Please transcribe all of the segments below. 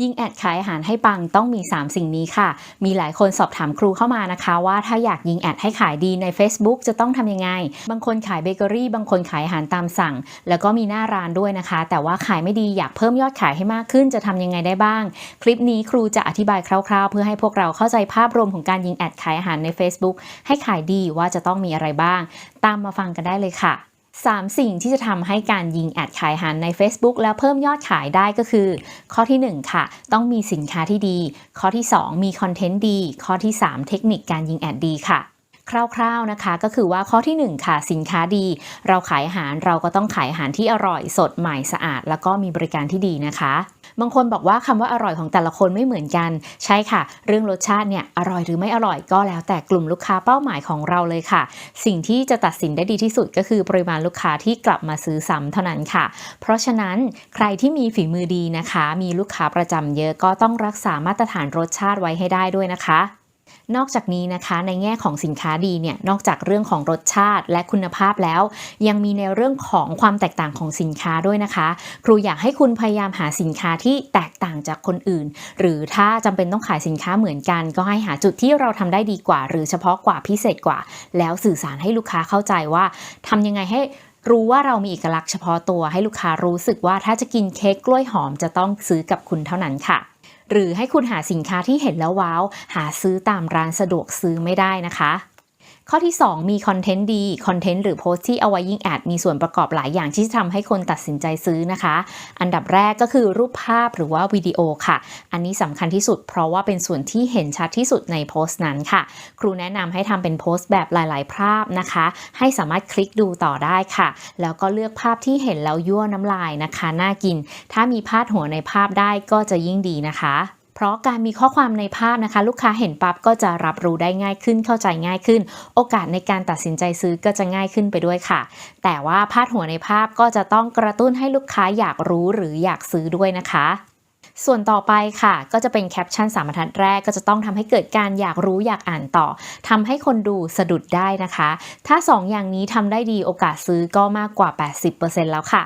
ยิงแอดขายอาหารให้ปังต้องมี 3 สิ่งนี้ค่ะ มีหลายคนสอบถามครูเข้ามานะคะ ว่าถ้าอยากยิงแอดให้ขายดีใน Facebook จะต้องทำยังไง บางคนขายเบเกอรี่ บางคนขายอาหารตามสั่ง แล้วก็มีหน้าร้านด้วยนะคะ แต่ว่าขายไม่ดีอยากเพิ่มยอดขายให้มากขึ้นจะทำยังไงได้บ้าง คลิปนี้ครูจะอธิบายคร่าวๆ เพื่อให้พวกเราเข้าใจภาพรวมของการยิงแอดขายอาหารใน Facebook ให้ขายดีว่าจะต้องมีอะไรบ้าง ตามมาฟังกันได้เลยค่ะ 3 สิ่งที่จะทำให้การยิงแอดขายหันใน Facebook แล้วเพิ่มยอดขายได้ก็คือ ข้อที่ 1 ค่ะ ต้องมีสินค้าที่ดี ข้อที่ 2 มีคอนเทนต์ดี ข้อที่ 3 เทคนิคการยิงแอดดีค่ะ คร่าวๆนะคะ ก็คือว่าข้อที่ 1 ค่ะ สินค้าดี เราขายอาหารเราก็ต้องขายอาหารที่อร่อยสดใหม่สะอาด แล้วก็มีบริการที่ดีนะคะ บางคนบอกว่าคำว่าอร่อยของแต่ละคนไม่เหมือนกัน ใช่ค่ะ เรื่องรสชาติเนี่ยอร่อยหรือไม่อร่อยก็แล้วแต่กลุ่มลูกค้าเป้าหมายของเราเลยค่ะ สิ่งที่จะตัดสินได้ดีที่สุดก็คือปริมาณลูกค้าที่กลับมาซื้อซ้ำเท่านั้นค่ะ เพราะฉะนั้นใครที่มีฝีมือดีนะคะ มีลูกค้าประจำเยอะก็ต้องรักษามาตรฐานรสชาติไว้ให้ได้ด้วยนะคะ นอกจากนี้นะคะในแง่ของสินค้าดีเนี่ยนอกจากเรื่องของรสชาติและคุณภาพแล้ว ยังมีในเรื่องของความแตกต่างของสินค้าด้วยนะคะ ครูอยากให้คุณพยายามหาสินค้าที่แตกต่างจากคนอื่น หรือถ้าจำเป็นต้องขายสินค้าเหมือนกัน ก็ให้หาจุดที่เราทำได้ดีกว่า หรือเฉพาะกว่าพิเศษกว่า แล้วสื่อสารให้ลูกค้าเข้าใจว่าทำยังไงให้รู้ว่าเรามีเอกลักษณ์เฉพาะตัวให้ลูกค้ารู้สึกว่าถ้าจะกินเค้กกล้วยหอมจะต้องซื้อกับคุณเท่านั้นค่ะ หรือให้คุณหาสินค้าที่เห็นแล้วว้าว หาซื้อตามร้านสะดวกซื้อไม่ได้นะคะ ข้อที่ 2 มีคอนเทนต์ดีคอนเทนต์หรือโพสต์ที่เอาไว้ยิงแอดมีส่วนประกอบหลายอย่างที่จะทำให้คนตัดสินใจซื้อนะคะ อันดับแรกก็คือรูปภาพหรือว่าวิดีโอค่ะ อันนี้สำคัญที่สุดเพราะว่าเป็นส่วนที่เห็นชัดที่สุดในโพสต์นั้นค่ะ ครูแนะนำให้ทำเป็นโพสต์แบบหลาย ๆ ภาพนะคะ ให้สามารถคลิกดูต่อได้ค่ะ แล้วก็เลือกภาพที่เห็นแล้วยั่วน้ำลายนะคะ น่ากิน ถ้ามีพาดหัวในภาพได้ก็จะยิ่งดีนะคะ ราะการมีข้อความในภาพนะคะ ลูกค้าเห็นปั๊บก็จะรับรู้ได้ง่ายขึ้นเข้าใจง่ายขึ้น โอกาสในการตัดสินใจซื้อก็จะง่ายขึ้นไปด้วยค่ะ แต่ว่าพาดหัวในภาพก็จะต้องกระตุ้นให้ลูกค้าอยากรู้หรืออยากซื้อด้วยนะคะส่วนต่อไปค่ะ ก็จะเป็นแคปชั่นสามบรรทัดแรกก็จะต้องทำให้เกิดการอยากรู้อยากอ่านต่อทำให้คนดูสะดุดได้นะคะ ถ้า 2 อย่างนี้ทำได้ดีโอกาสซื้อก็มากกว่า 80%แล้วค่ะ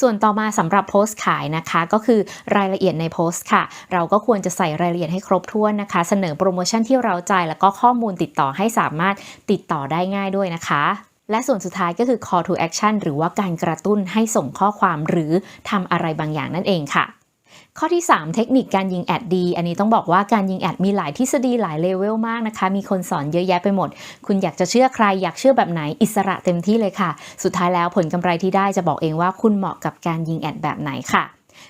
ส่วนต่อมาสำหรับโพสต์ขายนะคะก็คือรายละเอียดในโพสต์ค่ะ เราก็ควรจะใส่รายละเอียดให้ครบถ้วนนะคะ เสนอโปรโมชั่นที่เราใจแล้วก็ข้อมูลติดต่อให้สามารถติดต่อได้ง่ายด้วยนะคะและส่วนสุดท้ายก็คือ call to action หรือว่าการกระตุ้นให้ส่งข้อความหรือทำอะไรบางอย่างนั่นเองค่ะ ข้อที่ 3 เทคนิคการยิงแอดดี อันนี้ต้องบอกว่าการยิงแอดมีหลายทฤษฎีหลายเลเวลมากนะคะ มีคนสอนเยอะแยะไปหมด คุณอยากจะเชื่อใครอยากเชื่อแบบไหนอิสระเต็มที่เลยค่ะ สุดท้ายแล้วผลกำไรที่ได้จะบอกเองว่าคุณเหมาะกับการยิงแอดแบบไหนค่ะ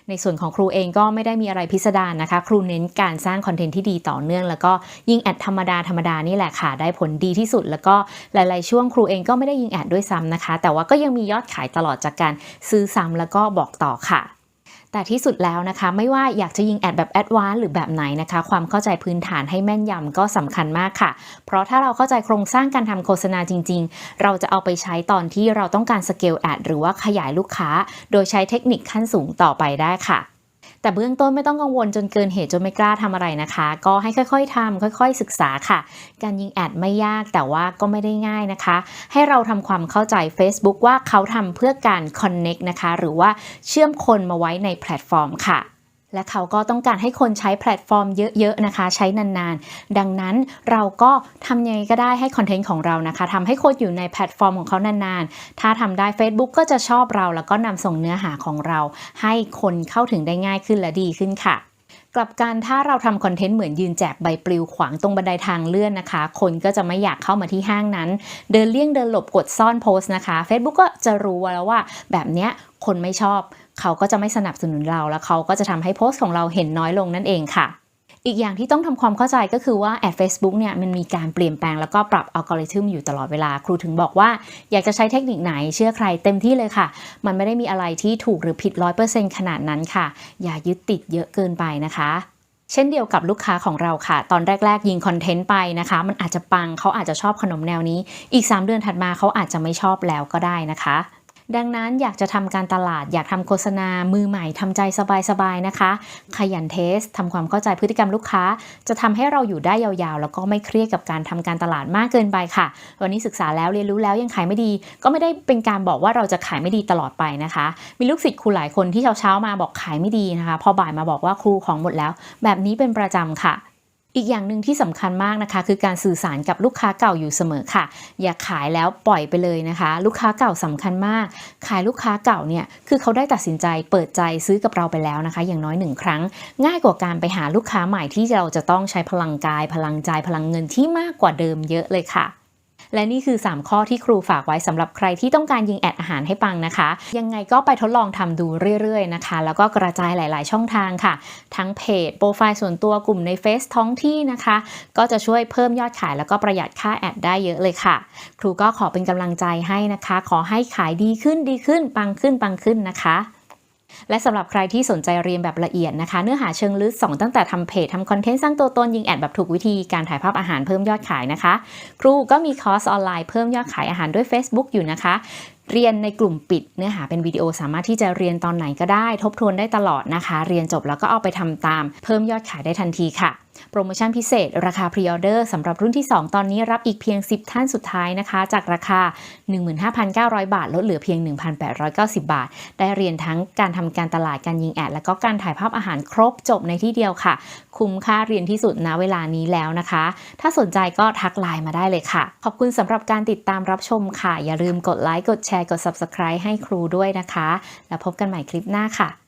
ในส่วนของครูเองก็ไม่ได้มีอะไรพิสดารนะคะ ครูเน้นการสร้างคอนเทนต์ที่ดีต่อเนื่อง แล้วก็ยิงแอดธรรมดาธรรมดานี่แหละค่ะ ได้ผลดีที่สุด แล้วก็หลาย ๆ ช่วงครูเองก็ไม่ได้ยิงแอดด้วยซ้ำนะคะ แต่ว่าก็ยังมียอดขายตลอดจากการซื้อซ้ำแล้วก็บอกต่อค่ะ แต่ที่สุดแล้วนะคะ ไม่ว่าอยากจะยิงแอดแบบแอดวานซ์หรือแบบไหนนะคะ ความเข้าใจพื้นฐานให้แม่นยำก็สำคัญมากค่ะ เพราะถ้าเราเข้าใจโครงสร้างการทำโฆษณาจริง ๆ เราจะเอาไปใช้ตอนที่เราต้องการสเกลแอดหรือว่าขยายลูกค้า โดยใช้เทคนิคขั้นสูงต่อไปได้ค่ะ แต่เบื้องต้นไม่ต้องกังวลจนเกินเหตุจนไม่กล้าทำอะไรนะคะ ก็ให้ค่อยๆทำค่อย ๆ ศึกษาค่ะ การยิงแอดไม่ยากแต่ว่าก็ไม่ได้ง่ายนะคะ ให้เราทำความเข้าใจ Facebook ว่าเขาทำเพื่อการ Connect นะคะ หรือว่าเชื่อมคนมาไว้ในแพลตฟอร์มค่ะ และเขาก็ต้องการให้คนใช้แพลตฟอร์มเยอะๆนะคะ ใช้นานๆ ดังนั้นเราก็ทำยังไงก็ได้ให้คอนเทนต์ของเรานะคะทำให้คนอยู่ในแพลตฟอร์มของเขานานๆ ถ้าทำได้ Facebook ก็จะชอบเรา แล้วก็นำส่งเนื้อหาของเรา ให้คนเข้าถึงได้ง่ายขึ้นและดีขึ้นค่ะกลับกันถ้าเราทำคอนเทนต์เหมือนยืนแจกใบปลิวขวางตรงบันไดทางเลื่อนนะคะ คนก็จะไม่อยากเข้ามาที่ห้างนั้น เดินเลี่ยงเดินหลบกดซ่อนโพสต์นะคะ Facebook ก็จะรู้แล้วว่าแบบเนี้ยคนไม่ชอบ เขาก็จะไม่สนับสนุนเรา แล้วเขาก็จะทำให้โพสต์ของเราเห็นน้อยลงนั่นเองค่ะ อีกอย่างที่ต้องทำความเข้าใจก็คือว่าแอด Facebook เนี่ยมันมีการเปลี่ยนแปลงแล้วก็ปรับอัลกอริทึมอยู่ตลอดเวลา ครูถึงบอกว่าอยากจะใช้เทคนิคไหนเชื่อใครเต็มที่เลยค่ะ มันไม่ได้มีอะไรที่ถูกหรือผิด 100%ขนาดนั้นค่ะ อย่ายึดติดเยอะเกินไปนะคะเช่นเดียวกับลูกค้าของเราค่ะ ตอนแรก ๆ ยิงคอนเทนต์ไปนะคะ มันอาจจะปังเขาอาจจะชอบขนมแนวนี้ อีก 3 เดือนถัดมาเขาอาจจะไม่ชอบแล้วก็ได้นะคะ ดังนั้นอยากจะทำการตลาด อยากทำโฆษณามือใหม่ทำใจสบายๆนะคะ ขยันเทสทำความเข้าใจพฤติกรรมลูกค้า จะทำให้เราอยู่ได้ยาวๆ แล้วก็ไม่เครียดกับการทำการตลาดมากเกินไปค่ะ วันนี้ศึกษาแล้วเรียนรู้แล้วยังขายไม่ดี ก็ไม่ได้เป็นการบอกว่าเราจะขายไม่ดีตลอดไปนะคะ มีลูกศิษย์ครูหลายคนที่เช้าๆมาบอกขายไม่ดีนะคะ พอบ่ายมาบอกว่าครูของหมดแล้ว แบบนี้เป็นประจำค่ะ อีกอย่างหนึ่งที่สำคัญมากนะคะ คือการสื่อสารกับลูกค้าเก่าอยู่เสมอค่ะ อย่าขายแล้วปล่อยไปเลยนะคะ ลูกค้าเก่าสำคัญมาก ขายลูกค้าเก่าเนี่ยคือเขาได้ตัดสินใจเปิดใจซื้อกับเราไปแล้วนะคะ อย่างน้อยหนึ่งครั้ง ง่ายกว่าการไปหาลูกค้าใหม่ที่เราจะต้องใช้พลังกาย พลังใจพลังเงินที่มากกว่าเดิมเยอะเลยค่ะ และนี่คือ 3 ข้อที่ครูฝากไว้สำหรับใครที่ต้องการยิงแอดอาหารให้ปังนะคะ ยังไงก็ไปทดลองทำดูเรื่อยๆนะคะ แล้วก็กระจายหลาย ๆ ช่องทางค่ะ ทั้งเพจโปรไฟล์ส่วนตัวกลุ่มในเฟซท้องที่นะคะ ก็จะช่วยเพิ่มยอดขายแล้วก็ประหยัดค่าแอดได้เยอะเลยค่ะ ครูก็ขอเป็นกำลังใจให้นะคะ ขอให้ขายดีขึ้นดีขึ้นปังขึ้นปังขึ้นนะคะ และสำหรับใครที่สนใจเรียนแบบละเอียดนะคะ เนื้อหาเชิงลึกสอนตั้งแต่ทำเพจทำคอนเทนต์สร้างตัวตนยิงแอดแบบถูกวิธีการถ่ายภาพอาหารเพิ่มยอดขายนะคะ ครูก็มีคอร์สออนไลน์เพิ่มยอดขายอาหารด้วย Facebook อยู่นะคะ เรียนในกลุ่มปิดเนื้อหาเป็นวิดีโอสามารถที่จะเรียนตอนไหนก็ได้ ทบทวนได้ตลอดนะคะ เรียนจบแล้วก็เอาไปทำตาม เพิ่มยอดขายได้ทันทีค่ะ โปรโมชั่นพิเศษ ราคาพรีออเดอร์สำหรับรุ่นที่ 2 ตอนนี้รับอีกเพียง 10 ท่านสุดท้ายนะคะ จากราคา 15,900 บาท ลดเหลือเพียง 1,890 บาท ได้เรียนทั้งการทำการตลาดการยิงแอด และก็การถ่ายภาพอาหารครบจบในที่เดียวค่ะ คุ้มค่าเรียนที่สุดณเวลานี้แล้วนะคะ ถ้าสนใจก็ทักไลน์มาได้เลยค่ะ ขอบคุณสำหรับการติดตามรับชมค่ะอย่าลืมกดไลค์กดแชร์กด Subscribe ให้ครูด้วยนะคะ แล้วพบกันใหม่คลิปหน้าค่ะ